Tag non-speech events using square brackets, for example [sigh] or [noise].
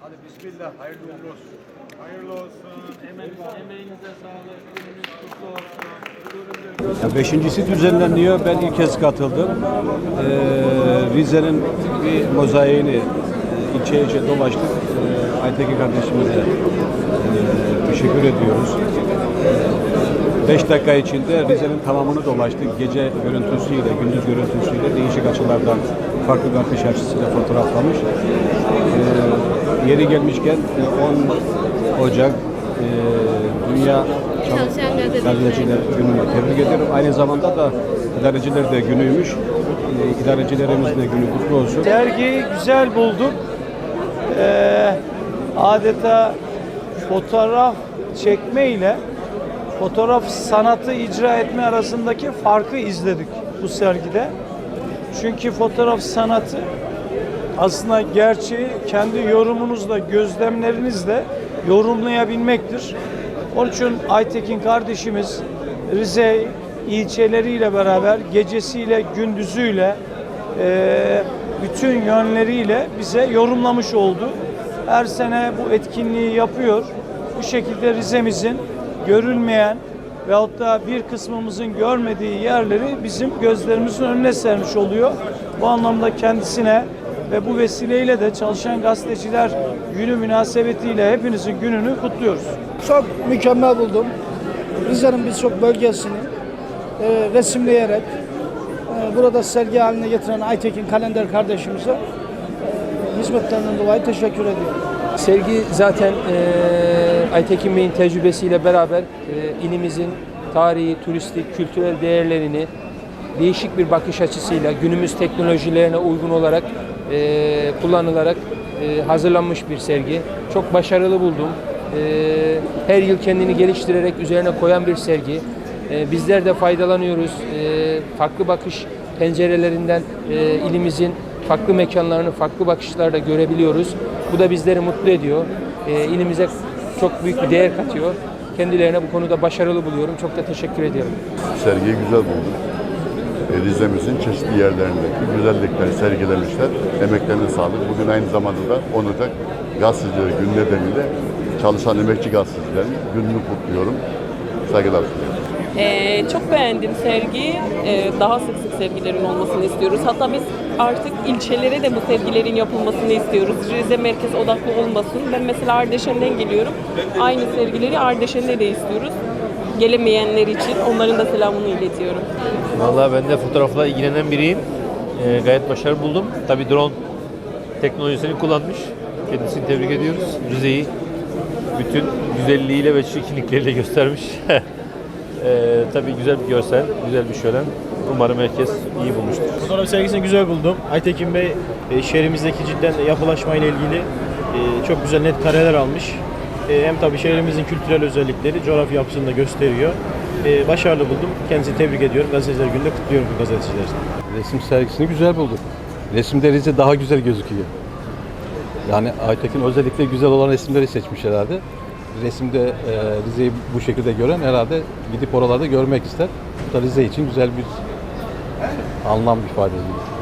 Hadi bismillah, hayırlı uğurlu olsun. Hayırlı olsun. Emeğinize sağlık. Gününüz kutlu olsun. Ya beşincisi düzenleniyor. Ben ilk kez katıldım. Ee, Rize'nin bir mozaiğini e, ilçe ilçe dolaştık. Ee, Aytekin kardeşimize e, teşekkür ediyoruz. Ee, Beş dakika içinde Rize'nin tamamını dolaştık. Gece görüntüsüyle, gündüz görüntüsüyle değişik açılardan farklı bakış açısıyla fotoğraflamış. Ee, yeri gelmişken e, 10 Ocak e, Dünya gazeteciler. Günü'nü tebrik ediyorum. Aynı zamanda da idareciler de günüymüş. Ee, İdarecilerimizin de günü kutlu olsun. Sergiyi güzel bulduk. Ee, adeta fotoğraf çekme ile fotoğraf sanatı icra etme arasındaki farkı izledik bu sergide. Çünkü fotoğraf sanatı aslında gerçeği kendi yorumunuzla, gözlemlerinizle yorumlayabilmektir. Onun için Aytekin kardeşimiz Rize ilçeleriyle beraber gecesiyle, gündüzüyle, eee, bütün yönleriyle bize yorumlamış oldu. Her sene bu etkinliği yapıyor. Bu şekilde Rize'mizin görülmeyen veyahut da bir kısmımızın görmediği yerleri bizim gözlerimizin önüne sermiş oluyor. Bu anlamda kendisine ve bu vesileyle de çalışan gazeteciler günü münasebetiyle hepinizin gününü kutluyoruz. Çok mükemmel buldum. Rize'nin birçok bölgesini e, resimleyerek e, burada sergi haline getiren Aytekin Kalender kardeşimize e, hizmetlerinden dolayı teşekkür ediyorum. Sergi zaten e, Aytekin Bey'in tecrübesiyle beraber e, ilimizin tarihi, turistik, kültürel değerlerini değişik bir bakış açısıyla günümüz teknolojilerine uygun olarak e, kullanılarak e, hazırlanmış bir sergi. Çok başarılı buldum. E, her yıl kendini geliştirerek üzerine koyan bir sergi. E, bizler de faydalanıyoruz. E, farklı bakış pencerelerinden e, ilimizin farklı mekanlarını farklı bakışlarda görebiliyoruz. Bu da bizleri mutlu ediyor. E, ilimize çok büyük bir değer katıyor. Kendilerine bu konuda başarılı buluyorum. Çok da teşekkür ediyorum. sergiyi güzel buldum. E, Rize'mizin çeşitli yerlerindeki güzellikleri sergilemişler. Emeklerine sağlık. Bugün aynı zamanda da 10 Ocak günü nedeniyle çalışan emekçi gazetecilerin gününü kutluyorum. Saygılar sunuyorum. Ee, çok beğendim sergiyi. Ee, daha sık sık sergilerin olmasını istiyoruz. Hatta biz artık ilçelere de bu sergilerin yapılmasını istiyoruz. Rize merkez odaklı olmasın. Ben mesela Ardeşen'den geliyorum. Aynı sergileri Ardeşen'de de istiyoruz. Gelemeyenler için onların da selamını iletiyorum. Vallahi ben de fotoğrafla ilgilenen biriyim. Ee, gayet başarılı buldum. Tabii drone teknolojisini kullanmış. Kendisini tebrik ediyoruz. Rize'yi bütün güzelliğiyle ve çirkinlikleriyle göstermiş. [laughs] ee, tabii güzel bir görsel, güzel bir şölen. Umarım herkes iyi bulmuştur. Fotoğraf sergisini güzel buldum. Aytekin Bey e, şehrimizdeki cidden yapılaşma ile ilgili e, çok güzel net kareler almış. E, Hem tabii şehrimizin kültürel özellikleri coğrafya yapısını da gösteriyor. E, Başarılı buldum. Kendisini tebrik ediyorum. Gazeteciler Günü'nde kutluyorum bu gazetecileri. Resim sergisini güzel bulduk. Resimde Rize daha güzel gözüküyor. Yani Aytekin özellikle güzel olan resimleri seçmiş herhalde. Resimde e, Rize'yi bu şekilde gören herhalde gidip oralarda görmek ister. Bu da Rize için güzel bir anlam ifade ediyor.